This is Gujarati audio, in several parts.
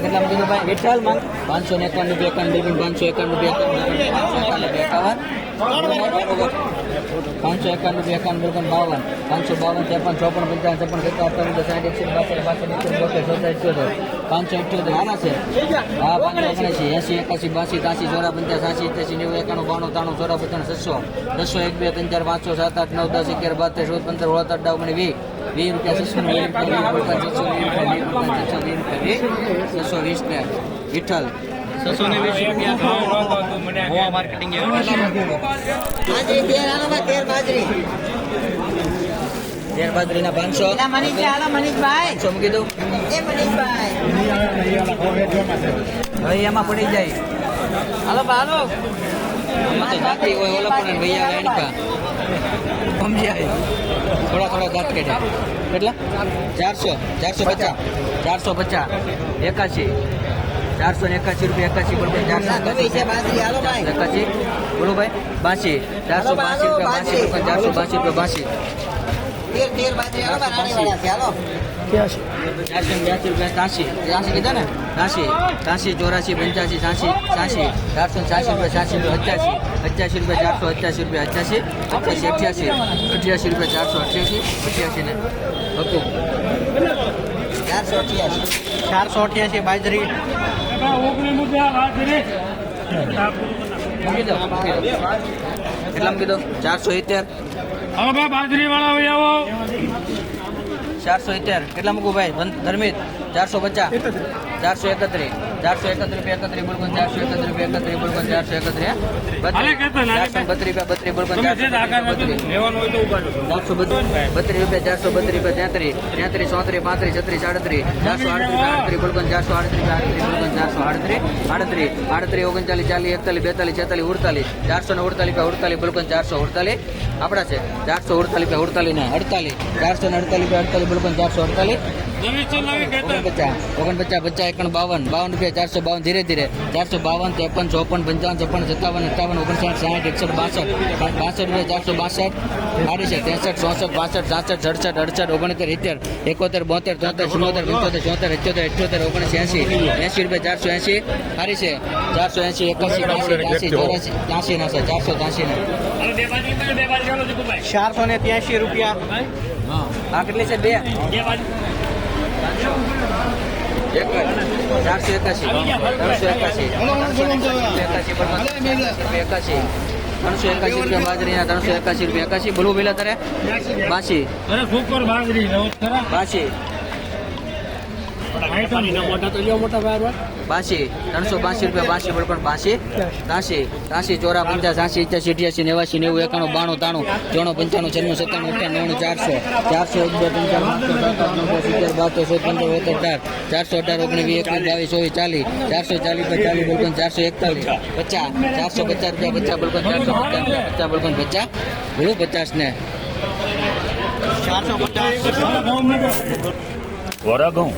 આ કેટલા કીધું ભાઈ વિઠ્ઠલમાં પાંચસો ને એકાવન રૂપિયા એકાવન બિલકુલ પાંચસો એકાવન રૂપિયા પાંચસો એકાવન રૂપિયા એકાવન બિલકુલ બાવન. પાંચસો બાવન ત્રેપન ચોપન, પંચાવન, છપ્પન, સત્તાવન અઠાવન સાઠ એકસો બાસઠ બાસઠ એકસો બોતેર ચોતેર ઇઠ્યોતેર પાંચસો ઇઠ્યોતેર આના છે? હા, પાંચસો ઓગણસી. એસી, એકાસી, બાસી, ત્યાસી, ચોરા પંચાસ સાસી એસી નેવું, એકાણું, બાણું, ત્રાણું, ચોરા પચાસ છસો. છસો એક, બે, ત્રણ, ચાર પાંચસો સાત, આઠ, નવ, દસ, અગિયાર, બાર ચૌદ, પંદર અઢાર ઓગણીસ, વીસ. વીસ રૂપિયા છસો ને વીસ રૂપિયા છસો રૂપિયા વીસ રૂપિયા છસો વીસ રૂપિયા છસો વીસ ને વિઠ્ઠલ છસો ને વીસ રૂપિયા માર્કેટિંગ તેર આલો ભાઈ તેર બાજરી. તેર પાંચસો. મનીષભાઈ આલો પાંચસો મૂકી દઉં. એ મનીષભાઈ. હવે એમાં પડી જાય. હાલો હાલો. આમાં હોય ઓલા પણ ભૈયા એનકા સમજાય. થોડા થોડા દાંત કાઢ્યા. કેટલા? ચારસો. ચારસો પચાસ. ચારસો પચાસ. એકાશી. ચારસો ને એકાશી રૂપિયા એકાશી બરોબર ચારસો એકાશી બોલો ભાઈ. બાસી. ચારસો બાસી રૂપિયા બાસી. રૂપિયા ચારસો બાસી રૂપિયા બાસી. તેર તેર બાજરી હાલો. ને બ્યાસી રૂપિયા ત્યાંસી ત્યાંસી કીધા ને? ત્યાંસી ત્યાંસી ચોરાસી પંચ્યાસી છ્યાસી છ્યાસી ચારસો છ્યાસી રૂપિયા છ્યાસી રૂપિયા અઠ્યાસી અઠ્યાસી રૂપિયા ચારસો અઠ્યાસી રૂપિયા અઠ્યાસી અઠ્યાસી અઠ્યાસી અઠ્યાસી રૂપિયા ચારસો અઠ્યાસી અઠ્યાસી ને હતું ચારસો અઠ્યાસી ચારસો અઠ્યાસી બાજરી. કેટલા મૂકી ચારસો સિત્તેર. બાજરી વાળા આવો. ચારસો ઇત્યાર કેટલા મૂકું ભાઈ? ધર્મિત. ચારસો પચાસ. ચારસો એકત્રીસ. ચારસો એકત્રીસ રૂપિયા એકત્રીસ બોલકોન ચારસો એકત્રીસ એકત્રીસ બોલકોન ચારસો એકત્રીસ બત્રીસ રૂપિયા બત્રીસ બોલકોન ચારસો બત્રીસ રૂપિયા ચારસો બત્રીસ રૂપિયા તેત્રીસ તેત્રીસ ચોત્રીસ પાંત્રીસ છત્રીસ આડત્રીસ ચારસો આડત્રીસ આડત્રીસ બોલકોન ચારસો આડત્રીસ આડત્રીસ બોલકોન ચારસો આડત્રીસ આડત્રીસ આડત્રીસ ઓગણચાલીસ ચાલીસ એકતાલીસ બેતાલીસ છેતાલીસ ઉડતાલીસ ચારસો ને ઉડતાલીસ રૂપિયા ઉડતાલીસ બોલકોન ચારસો ઉડતાલીસ આપણા છે ચારસો ઉડતાલીસ રૂપિયા ઉડતાલીસ ને અડતાલીસ ચારસો ને અડતાલીસ રૂપિયા અડતાલીસ બોલકોન ચારસો અડતાલીસ ઓગણપચાસ ઓગણપચાસ પચાસ એકણ બાવન. બાવન રૂપિયા ચારસો બાવન ધીરે ધીરે. ચારસો બાવન ત્રેપન ચોપન પંચાવન છપ્પન સત્તાવન અઠાવન ઓગણસાઠ સાઠ એકસઠ બાસઠ. બાસઠ રૂપિયા ચારસો બાસઠ. છે ત્રેસઠ ચોસઠ બાસઠ સાસઠ સડસઠ અડસઠ ઓગણતેર ઇત્તેર એકોતેર બોતેર ચોતેર ચુમ્મોતેર પંચોતેર ચોતેર અઠ્યોતેર અઠ્યોતેર ઓગણીસ એસી. એસી રૂપિયા ચારસો એસી. સારી છે ચારસો એસી એકાસી બાસી ત્યાસી ચોરાસી ત્યાસી ના છે ચારસો ત્યાસી ને. ચારસો ને ત્યાસી રૂપિયા. આ કેટલી છે? બે. ચારસો એકાસી ત્રણસો એકાસી ત્રણસો એકાસી બરાબર. એકાસી ત્રણસો એકાસી રૂપિયા બાજરીના ત્રણસો એકાસી રૂપિયા એકાસી. બોલવું પેલા તારે. બાસી. બાસી. બાસી, ત્રણસો બાસી રૂપિયા બાસી બોલ પણ બાસી. ત્યાસી ત્યાસી ચોરા પંચાસ સાસી ઇત્યાસી અઠ્યાસી નેવાસી, નેવું, એકાણું, બાણું, ત્રાણું, ચોણું, પંચાણું, છન્નું, સત્તાણું, અઠ્યાણું નવ્વાણું ચારસો. ચારસો એક બે ત્રણ ચાર પાંચસો સાત આઠ નવ દસ અગિયાર બાર. તેર ચૌદ પંદર ઓતેર અઢાર ચારસો અઢાર, ઓગણીસ, વીસ, એકવીસ, બાવીસ ચાલીસ. ચારસો ચાલીસ પર ચાલીસ ચારસો એકતાલીસ. પચાસ. ચારસો પચાસ રૂપિયા, પચાસ બોલકોન ચારસો પચાસ. પચાસ બોલકોન પચાસ. બોલું પચાસ ને. ચારસો પચાસ. વરા ઘઉં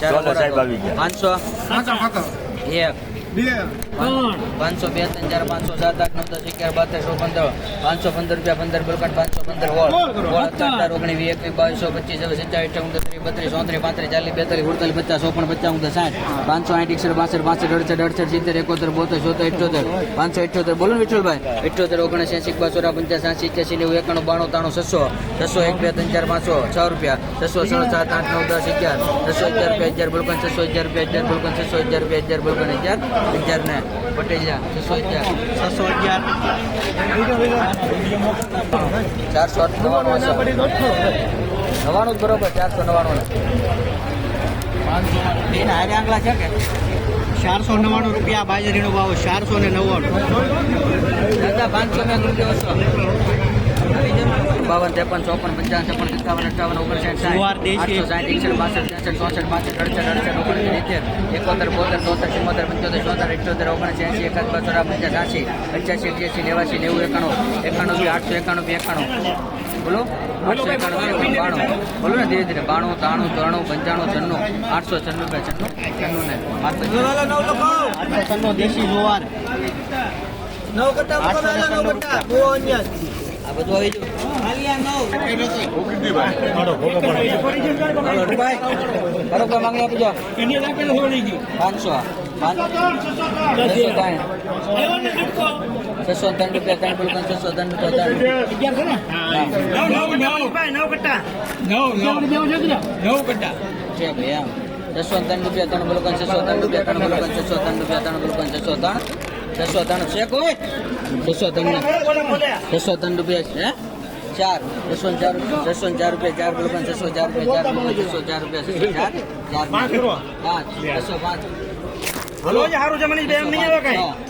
ચાલો સાહેબ આવી ગયા. પાંચસો. એક. પાંચસો બે ત્રણ ચાર પાંચસો સાત આઠ નવ દસ અગિયાર બાર સો પંદર. પાંચસો પંદર રૂપિયા પંદર બોલકાટ પાંચસો પંદર હોળ હોળ અઠાર ઓગણીસ વીસ એકવીસ બાવીસો પચીસ સત્યાવીસ અઠ્યાવીસ ત્રીસ બત્રીસ ચોત્રીસ પાંત્રીસ ચાલીસ બેતાલીસ ઉડતાલીસ પચાસ ચોપન પચાસ ઊંધા સાઠ. પાંચસો આઠ એકસઠ બાસઠ બાસઠ અડસઠ અડસઠ સિત્તેર એકોતેર બોતેર ચોતેર ઇઠ્યોતેર. પાંચસો ઇઠ્યોતેર. બોલો ને વિઠ્ઠલભાઈ. ઇઠ્યોતેર ઓગણીસ એસી બસો પંચાસ સાસી એક્યાસી નેવું એકાણું બાણું ત્રાણું છસો. છસો એક બે ત્રણ ચાર પાંચસો. છ રૂપિયા. છસો છ સાત આઠ નવ દસ અગિયાર. છસો અગિયાર રૂપિયા અગિયાર બોલકન છસો અગિયાર રૂપિયા અગિયાર બોલકન છસો અગિયાર રૂપિયા અગિયાર બોલકન અગિયાર. અગિયાર ને પટેલિયા છસો અગિયાર. છસો અગિયાર. ચારસો નવ્વાણું નવ્વાણું જ બરોબર ચારસો નવ્વાણું બેન હારે છે કે? ચારસો નવ્વાણું રૂપિયા બાજરીનો ભાવ ચારસો ને નવ્વાણું. દાદા પાંચસો ને રૂપિયા બાવન ત્રેપન ચોપન પંચાવન છપ્પન સત્તાવન અઠાવન ઓગણસાઠ. આઠસો સાઠ એકસઠ બાસઠ ત્રેસઠ ચોસઠ પાંસઠ અડસઠ અડસઠ ઓગણસી સિત્તેર એકોતેર બોતેર તોતેર ચુમ્મોતેર પંચોતેર ચોતેર અઠ્યોતેર ઓગણસી એંસી એકાદ બસો પંચાસ આશી પંચ્યાસી અઠ્યાસી નેવાસી નેવું એકાણું એકાણું બી આઠસો એકાણું બી એકાણું. બોલો? આઠસો એકાણું બાણું. બોલો ને ધીરે ધીરે બાણું ત્રાણું ત્રણું પંચાણું છન્નું આઠસો છન્નું બે છન્નું છન્નું ને આઠસો છન્નું દેશી જોવાર. નવ કરતા નવ કરતા. આ બધું આવી ગયું. બરોબર માંગણી આપજો એની રાખેલું હોળી ગયું પાંચસો છસો ત્રણ છસો ત્રણ રૂપિયા ત્રણ બિલકુલ છસો ત્રણ રૂપિયા ત્રણ છે ભાઈ એમ છસો ત્રણ રૂપિયા ત્રણ બિલકુલ છસો ત્રણ રૂપિયા ત્રણ બિલકુલ છસો ત્રણ રૂપિયા ત્રણ બિલકુલ છસો ત્રણ છસો ત્રણ છે કોઈ છસો ત્રણ છસો ત્રણ રૂપિયા છે ચાર ને ચાર ને ચાર રૂપિયા ચાર બિલકુલ છસો ચાર રૂપિયા ચાર બિલકુલ છસો ચાર રૂપિયા છસો ચાર ચાર પાંચ છસો પાંચ. હલો સારું મને એમ નહીં આવે કઈ?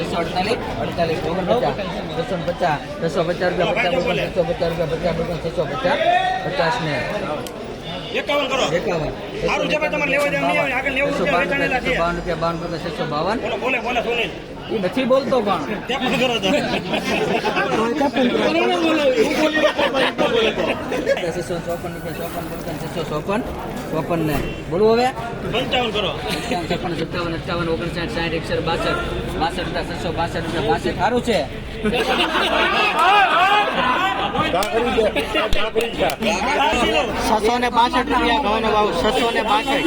બસો અડતાલીસ અડતાલીસ ઓગણપચાસ બસો પચાસ બસો પચાસ રૂપિયા પચાસ બસો પચાસ રૂપિયા પચાસ છસો પચાસ પચાસ ને એકાવન કરો. એકાવન. સારું છે તમારે લેવા દેવા આગળ નેવું રૂપિયા બાવન વેચાણેલા છે. બાવન રૂપિયા બાવન રૂપિયા છસો બાવન. બોલે બોલે સુનિલ. એ નથી બોલતો પણ. છસો ચોપન ચોપન છસો ચોપન ચોપન ને બોલવું હવે. પંચાવન કરો. છપ્પન સત્તાવન અઠાવન ઓગણસાઠ સાઠ એકસઠ બાસઠ. બાસઠ રૂપિયા છસો બાસઠ રૂપિયા બાસઠ. સારું છે. છસો ને બાસઠ રૂપિયા ઘઉં નો ભાવ છસો ને બાસઠ.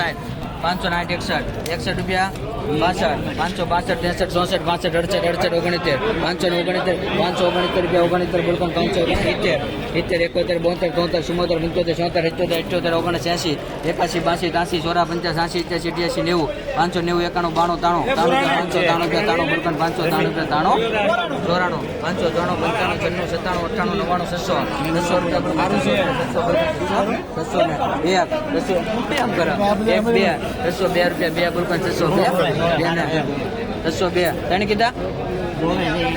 સાઠ પાંચસો આઠ, એકસઠ. એકસઠ રૂપિયા, બાસઠ. પાંચસો બાસઠ, ત્રેસઠ, ચોસઠ પાસઠ અડસઠ અડસઠ, ઓગણીતેર. પાંચસો ઓગણીતેર પાંચસો ઓગણીતેર રૂપિયા, ઓગણીતેર બોલકોન પાંચસો સિત્તેર. સિત્તેર, એકોતેર, બોતેર ચોતેર ચુમ્મોતેર, પંચોતેર, છોતેર અઠ્યોતેર અઠ્યોતેર એસી એકાસી, બાસી, ત્યાસી ચોરા પંચાસ આસી ઇત્યાસી અઠ્યાસી, નેવું. પાંચસો નેવું, એકાણું, બાણું તાણું તાણું પાંચસો તાણું રૂપિયા તાણું બોલકોન પાંચસો તાણું રૂપિયા તાણું ચોરાણું, પાંચસો ત્રાણું પંચાણું, છન્નું, સત્તાણું, અઠ્ઠાણું, નવ્વાણું, છસો. છસો રૂપિયા છસો છસો છસો ને. એક છસો. એમ કરો. એક, બે. છસો બે રૂપિયા બે બોલકોન છસો બે બે ને છસો બે ત્રણ કીધા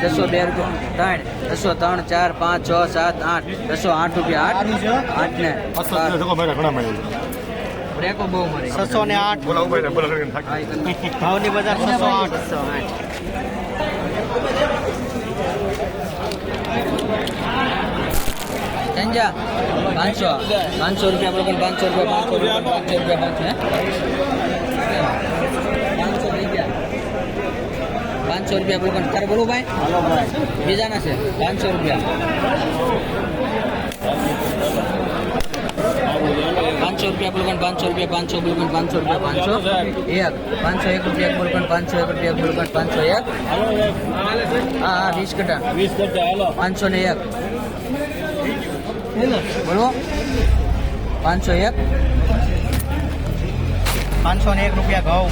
છસો બે રૂપિયા ત્રણ છસો ત્રણ ચાર પાંચ છ સાત આઠ છસો આઠ રૂપિયા આઠ આઠ ને બ્રેકો બહુ મરે છસો ને આઠ હા, એ કરી. ભાવની બજાર છસો આઠ સંજા પાંચસો પાંચસો રૂપિયા બરોબર પાંચસો રૂપિયા પાંચસો રૂપિયા પાંચસો રૂપિયા પાંચસો પાંચસો થઈ ગયા. પાંચસો રૂપિયા બરોબર તારે બોલો ભાઈ. બીજાના છે પાંચસો રૂપિયા. પાંચસો રૂપિયા બોલકન પાંચસો રૂપિયા પાંચસો બોલકન પાંચસો રૂપિયા પાંચસો. એક પાંચસો એક રૂપિયા એક બોલકન પાંચસો એક રૂપિયા બોલકન પાંચસો એક. હા હા વીસ કટા. પાંચસો ને એક. બોલો. પાંચસો એક. પાંચસો ને એક રૂપિયા ઘઉં.